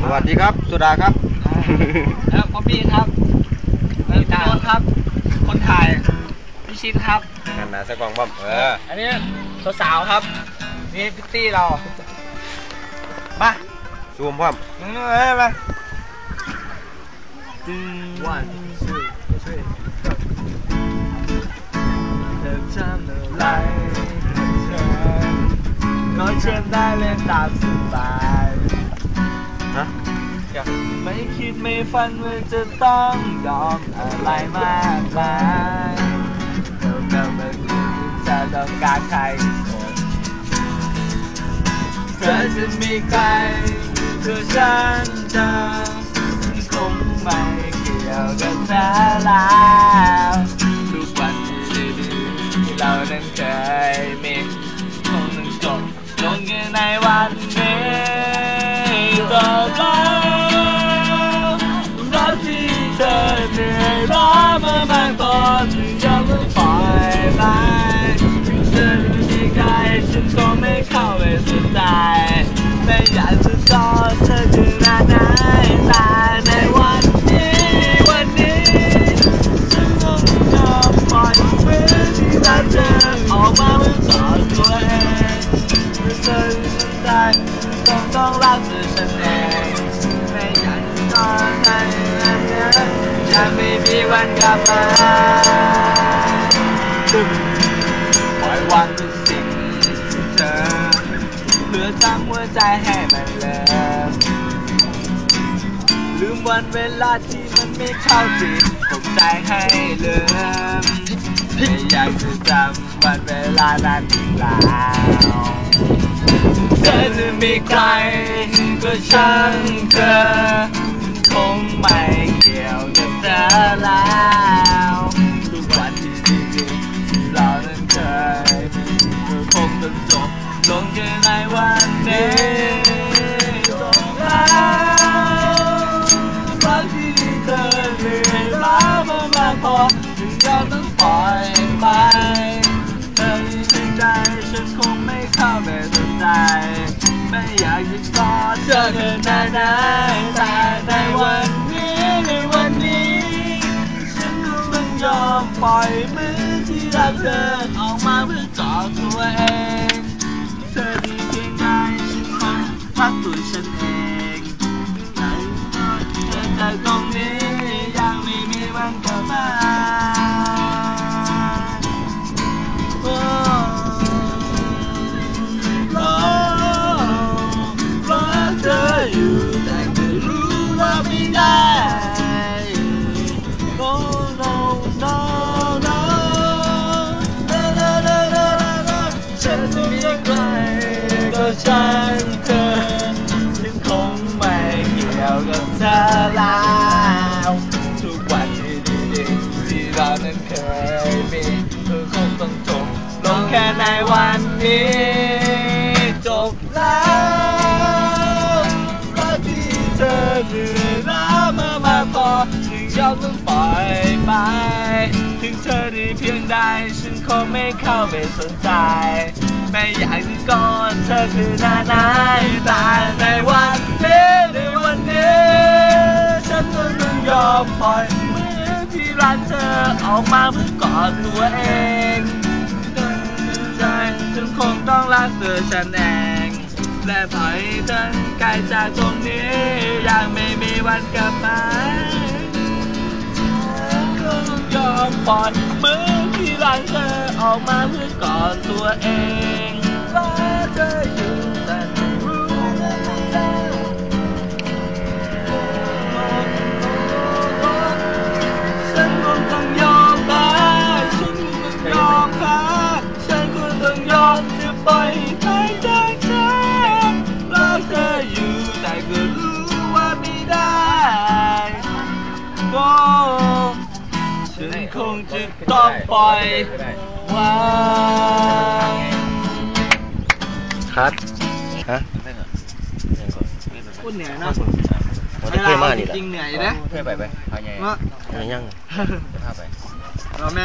สวัสดีครับ สุดาครับแล้วป๊อบบี้ครับแล้วพี่โน้ตครับ คนถ่ายพี่ชินครับหันหน้าสักกองบ้อมเออ อันนี้สาวๆครับ นี่พิตตี้เรา มาซูมพร้อมเอ้ยมาวันเธอทำอะไรเธอก็เชิญได้เล่นตามสบาย ฮะไม่คิดไม่ฝันว่าจะต้องยอมอะไรมากมายเธอเมื่อเมื่อคืนจะต้องการใครคนเธอจะมีใครคือฉันเธอคงไม่เกี่ยวกับเธอแล้วทุกวันที่ดีๆที่เรานั้นเคยมี เข้าไปสนใจไม่อยากจะกอเธอถึงนานไหนแต่ในวันนี้วันนี้ฉันต้องยอมปล่อยมือที่รักเธอออกมาเพื่อกอตัวเองเมื่อเธอสนใจต้องต้องรักเธอฉันเองไม่อยากจะตอนไหนแล้วเธอจะไม่มีวันกลับมาปล่อ เพื่อทำหัวใจให้มันเลิมลืมวันเวลาที่มันไม่เข้าจิตผมใจให้ลืมไม่อยากจะจำวันเวลานั้นอีกแล้วเธอจะมีใครก็ช่างเธอ คงไม่เข้าไปสนใจไม่อยากจะกอดเธอเกินนานๆแต่ในวันนี้ในวันนี้ ฉันก็มึงยอมปล่อยมือที่รักเธอออกมาเพื่อจอดตัวเอง เธอดี ช่างเธอฉันคงไม่เกี่ยวกับเธอแล้วทุกวันที่ดีๆที่เรานั้นเคยมีเธอคงต้องจบลงแค่ในวันนี้จบแล้วรักที่เธอเหนื่อยล้ามามากพอถึงยอมต้องปล่อยไปถึงเธอดีเพียงใดฉันคงไม่เข้าไปสนใจ ไม่อยากจะกอดเธอคือนาไนแต่ในวันนี้ในวันนี้ฉันก็ต้องยอมปล่อยมือที่รักเธอออกมาเพื่อกอดตัวเองใจฉันคงต้องรักเธอฉันเองและปล่อยเธอไกลจากตรงนี้ยังไม่มีวันกลับมาก็ต้องยอมปล่อยมือที่รักเธอ ออกมาเพื่อกอดตัวเองรักเธออยู่แต่ไม่รู้ว่าไม่ได้ฉันคงต้องยอมแพ้ฉันคงต้องยอมแพ้ฉันคงต้องยอมจะปล่อยให้ใครจากเธอรักเธออยู่แต่ก็รู้ว่าไม่ได้ก็ฉันคงจะต้องปล่อย วางคัดฮะพูดเหนื่อยเนาะวันนี้เท่มากนี่แหละจริงๆเหนื่อยนะเท่ไปไปพาไงเนาะยังยัง เราแม่ง